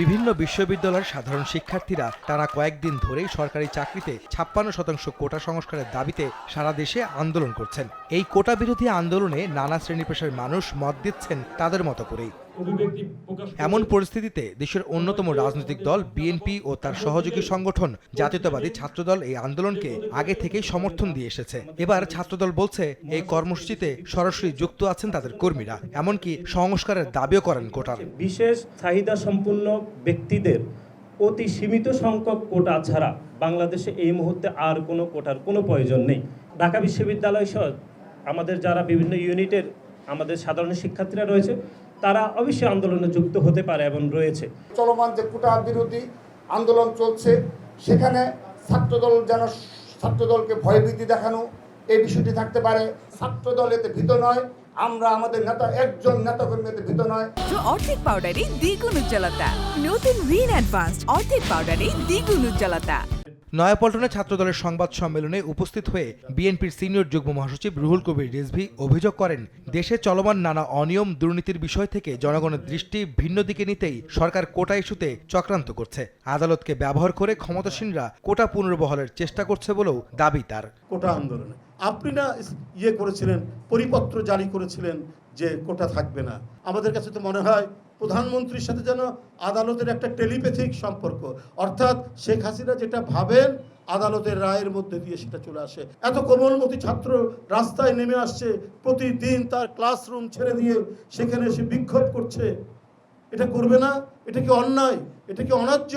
বিভিন্ন বিশ্ববিদ্যালয়ের সাধারণ শিক্ষার্থীরা টানা কয়েকদিন ধরেই সরকারি চাকরিতে ছাপ্পান্ন শতাংশ কোটা সংস্কারের দাবিতে সারা দেশে আন্দোলন করছেন। এই কোটা বিরোধী আন্দোলনে নানা শ্রেণি পেশার মানুষ মত দিচ্ছেন তাদের মতো করেই। এমন পরিস্থিতিতে দেশের অন্যতম রাজনৈতিক দল বিএনপি ও তার সহযোগী সংগঠন জাতীয়তাবাদী ছাত্রদল এই আন্দোলনকে আগে থেকেই সমর্থন দিয়ে এসেছে। এবার ছাত্রদল বলছে এই কর্মসূচিতে সরাসরি যুক্ত আছেন তাদের কর্মীরা এমনকি সংস্কারের দাবিও করেন কোটার। বিশেষ চাহিদা সম্পন্ন ব্যক্তিদের অতি সীমিত সংখ্যক কোটা ছাড়া বাংলাদেশে এই মুহূর্তে আর কোনো কোটার কোনো প্রয়োজন নেই। ঢাকা বিশ্ববিদ্যালয় সহ আমাদের যারা বিভিন্ন ইউনিটের আমাদের সাধারণ শিক্ষার্থীরা রয়েছে তারা অবশ্যই আন্দোলনে যুক্ত হতে পারে এবং রয়েছে। চলমান যে কোটা বিরোধী আন্দোলন চলছে সেখানে ছাত্রদল যেন ছাত্রদলকে ভয়ভীতি দেখানো এই বিষয়টি থাকতে পারে। ছাত্রদল এতে ভীত নয় আমরা আমাদের নেতা একজন নেতাকর্মী এতে ভীত নয়। অর্ধেক পাউডারে দ্বিগুণ উজ্জ্বলতা। নতুন রিন অ্যাডভান্সড অর্ধেক পাউডারে দ্বিগুণ উজ্জ্বলতা। নয়াপল্টনে ছাত্রদলের সংবাদ সম্মেলনে উপস্থিত হয়ে বিএনপির সিনিয়র যুগ্ম মহাসচিব রুহুল কবির রিজভি অভিযোগ করেন, দেশে চলমান নানা অনিয়ম দুর্নীতির বিষয় থেকে জনগণের দৃষ্টি ভিন্ন দিকে নিতেই সরকার কোটা ইস্যুতে চক্রান্ত করছে। আদালতকে ব্যবহার করে ক্ষমতাসীনরা কোটা পুনর্বহলের চেষ্টা করছে বলেও দাবি তার। কোটা আন্দোলনে। আপনি না ইয়ে করেছিলেন, পরিপত্র জারি করেছিলেন যে কোটা থাকবে না। আমাদের কাছে তো মনে হয় প্রধানমন্ত্রীর সাথে যেন আদালতের একটা টেলিপ্যাথিক সম্পর্ক। অর্থাৎ শেখ হাসিনা যেটা ভাবেন আদালতের রায়ের মধ্যে দিয়ে সেটা চলে আসে। এত কোমলমতি ছাত্র রাস্তায় নেমে আসছে প্রতিদিন তার ক্লাসরুম ছেড়ে দিয়ে সেখানে এসে বিক্ষোভ করছে। এটা করবে না এটা কি অন্যায় এটা কি অন্যায্য?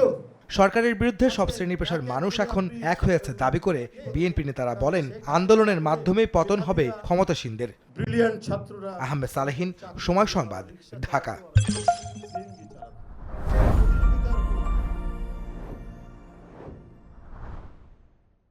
সরকারের বিরুদ্ধে সব শ্রেণি পেশার মানুষ এখন এক হয়েছে দাবি করে বিএনপি নেতারা বলেন আন্দোলনের মাধ্যমেই পতন হবে ক্ষমতাসীনদের। ব্রিলিয়ান্ট ছাত্ররা আহমেদ সালেহিন সময় সংবাদ ঢাকা।